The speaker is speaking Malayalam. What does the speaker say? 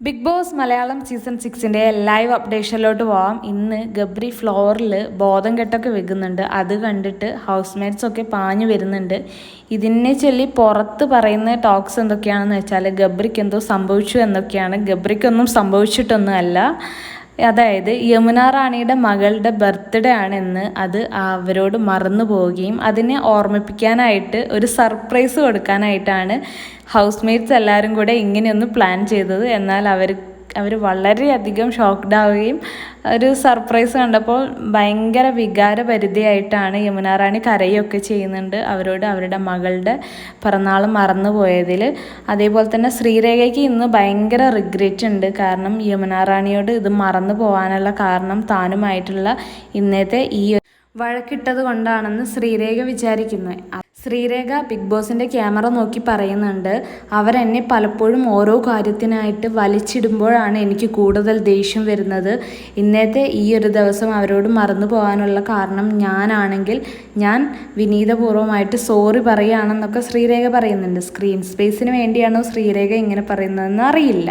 ബിഗ് ബോസ് മലയാളം സീസൺ സിക്സിന്റെ ലൈവ് അപ്ഡേഷനിലോട്ട് പോവാം. ഇന്ന് ഗബ്രി ഫ്ലോറിൽ ബോധം കെട്ടൊക്കെ വെക്കുന്നുണ്ട്. അത് കണ്ടിട്ട് ഹൗസ് മേറ്റ്സൊക്കെ പാഞ്ഞു വരുന്നുണ്ട്. ഇതിനെ ചൊല്ലി പുറത്ത് പറയുന്ന ടോക്സ് എന്തൊക്കെയാണെന്ന് വെച്ചാൽ ഗബ്രിക്ക് എന്തോ സംഭവിച്ചു എന്നൊക്കെയാണ്. ഗബ്രിക്കൊന്നും സംഭവിച്ചിട്ടൊന്നുമല്ല. അതായത് യമുന റാണിയുടെ മകളുടെ ബർത്ത്ഡേ ആണെന്ന് അത് അവരോട് മറന്നു പോവുകയും അതിനെ ഓർമ്മിപ്പിക്കാനായിട്ട് ഒരു സർപ്രൈസ് കൊടുക്കാനായിട്ടാണ് ഹൗസ് മെയ്റ്റ്സ് എല്ലാവരും കൂടെ ഇങ്ങനെയൊന്ന് പ്ലാൻ ചെയ്തത്. എന്നാൽ അവർ അവർ വളരെയധികം ഷോക്ക്ഡ് ആവുകയും ഒരു സർപ്രൈസ് കണ്ടപ്പോൾ ഭയങ്കര വികാരപരിധിയായിട്ടാണ് യമുന റാണി കരയൊക്കെ ചെയ്യുന്നുണ്ട്. അവരോട് അവരുടെ മകളുടെ പിറന്നാൾ മറന്നു പോയതിൽ അതേപോലെ തന്നെ ശ്രീരേഖയ്ക്ക് ഇന്ന് ഭയങ്കര റിഗ്രറ്റ് ഉണ്ട്. കാരണം യമുന റാണിയോട് ഇത് മറന്നു പോകാനുള്ള കാരണം താനുമായിട്ടുള്ള ഇന്നത്തെ ഈ വഴക്കിട്ടത് കൊണ്ടാണെന്ന് ശ്രീരേഖ വിചാരിക്കുന്നു. ശ്രീരേഖ ബിഗ് ബോസിന്റെ ക്യാമറ നോക്കി പറയുന്നുണ്ട് അവരെന്നെ പലപ്പോഴും ഓരോ കാര്യത്തിനായിട്ട് വലിച്ചിടുമ്പോഴാണ് എനിക്ക് കൂടുതൽ ദേഷ്യം വരുന്നത്. ഇന്നത്തെ ഈ ഒരു ദിവസം അവരോട് മറന്നു പോകാനുള്ള കാരണം ഞാനാണെങ്കിൽ ഞാൻ വിനീതപൂർവമായിട്ട് സോറി പറയുകയാണെന്നൊക്കെ ശ്രീരേഖ പറയുന്നുണ്ട്. സ്ക്രീൻ സ്പേസിന് വേണ്ടിയാണോ ശ്രീരേഖ ഇങ്ങനെ പറയുന്നതെന്ന് അറിയില്ല.